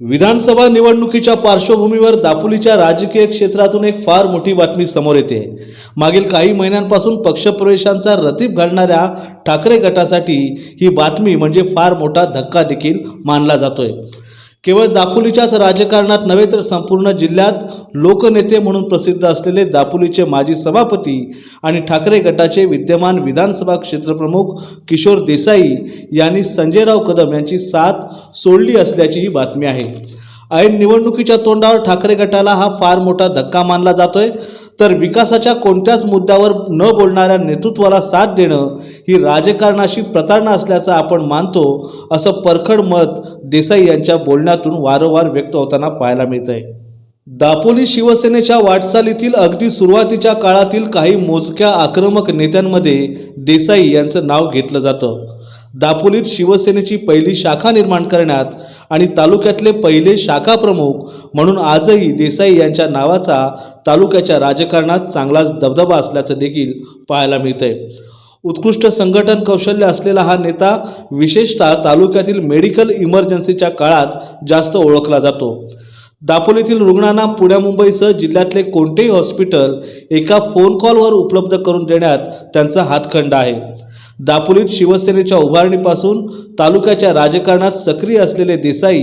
विधानसभा निवडणुकीच्या पार्श्वभूमीवर दापोलीच्या राजकीय क्षेत्रातून एक फार मोठी बातमी समोर येते. मागील काही महिन्यांपासून पक्षप्रवेशांचा रतीब घालणाऱ्या ठाकरे गटासाठी ही बातमी म्हणजे फार मोठा धक्का देखील मानला जातोय. केवळ दापोलीच्याच राजकारणात नव्हे तर संपूर्ण जिल्ह्यात लोकनेते म्हणून प्रसिद्ध असलेले दापोलीचे माजी सभापती आणि ठाकरे गटाचे विद्यमान विधानसभा क्षेत्रप्रमुख किशोर देसाई यांनी संजयराव कदम यांची साथ सोडली असल्याची ही बातमी आहे. ऐन निवडणुकीच्या तोंडावर ठाकरे गटाला हा फार मोठा धक्का मानला जातोय. तर विकासाच्या कोणत्याच मुद्द्यावर न बोलणाऱ्या नेतृत्वाला साथ देणं ही राजकारणाशी प्रतारणा असल्याचं आपण मानतो असं परखड मत देसाई यांच्या बोलण्यातून वारंवार व्यक्त होताना पाहायला मिळत आहे दापोली शिवसेनेच्या वाटचालीतील अगदी सुरुवातीच्या काळातील काही मोजक्या आक्रमक नेत्यांमध्ये देसाई यांचं नाव घेतलं जातं. दापोलीत शिवसेनेची पहिली शाखा निर्माण करण्यात आणि तालुक्यातले पहिले शाखा प्रमुख म्हणून आजही देसाई यांच्या नावाचा तालुक्याच्या राजकारणात चांगलाच दबदबा असल्याचं देखील पाहायला मिळतंय. उत्कृष्ट संघटन कौशल्य असलेला हा नेता विशेषतः तालुक्यातील मेडिकल इमर्जन्सीच्या काळात जास्त ओळखला जातो. दापोलीतील रुग्णांना पुण्या मुंबईसह जिल्ह्यातले कोणतेही हॉस्पिटल एका फोन कॉलवर उपलब्ध करून देण्यात त्यांचा हातखंड आहे. दापोलीत शिवसेनेच्या उभारणीपासून तालुक्याच्या राजकारणात सक्रिय असलेले देसाई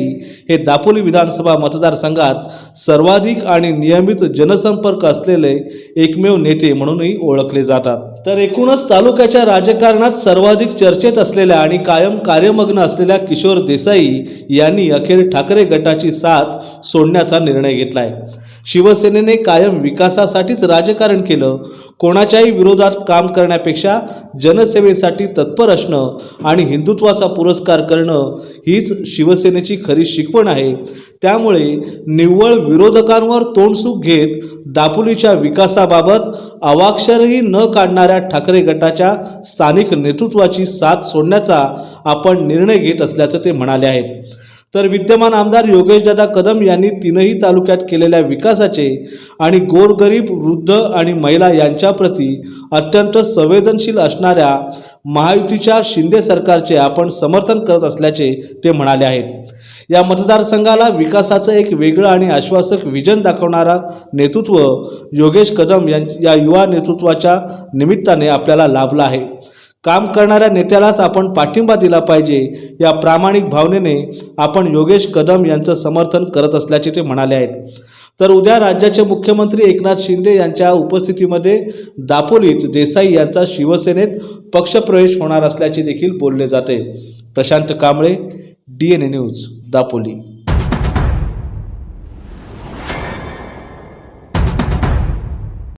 हे दापोली विधानसभा मतदारसंघात सर्वाधिक आणि नियमित जनसंपर्क असलेले एकमेव नेते म्हणूनही ओळखले जातात. तर एकूणच तालुक्याच्या राजकारणात सर्वाधिक चर्चेत असलेल्या आणि कायम कार्यमग्न असलेल्या किशोर देसाई यांनी अखेर ठाकरे गटाची साथ सोडण्याचा निर्णय घेतला आहे शिवसेनेने कायम विकासासाठीच राजकारण केलं. कोणाच्याही विरोधात काम करण्यापेक्षा जनसेवेसाठी तत्पर असणं आणि हिंदुत्वाचा पुरस्कार करणं हीच शिवसेनेची खरी शिकवण आहे. त्यामुळे निव्वळ विरोधकांवर तोंडसूक घेत दापोलीच्या विकासाबाबत अवाक्षरही न काढणाऱ्या ठाकरे गटाच्या स्थानिक नेतृत्वाची साथ सोडण्याचा आपण निर्णय घेत असल्याचं ते म्हणाले आहेत. तर विद्यमान आमदार योगेशदादा कदम यांनी तीनही तालुक्यात केलेल्या विकासाचे आणि गोरगरीब वृद्ध आणि महिला यांच्याप्रती अत्यंत संवेदनशील असणाऱ्या महायुतीच्या शिंदे सरकारचे आपण समर्थन करत असल्याचे ते म्हणाले आहेत. या मतदारसंघाला विकासाचं एक वेगळं आणि आश्वासक विजन दाखवणारा नेतृत्व योगेश कदम यां या युवा नेतृत्वाच्या निमित्ताने आपल्याला लाभला आहे. काम करणाऱ्या नेत्यालाच आपण पाठिंबा दिला पाहिजे या प्रामाणिक भावनेने आपण योगेश कदम यांचं समर्थन करत असल्याचे ते म्हणाले आहेत. तर उद्या राज्याचे मुख्यमंत्री एकनाथ शिंदे यांच्या उपस्थितीमध्ये दापोलीत देसाई यांचा शिवसेनेत पक्षप्रवेश होणार असल्याचे देखील बोलले जाते. Prashant Kamble D N A news Dapoli.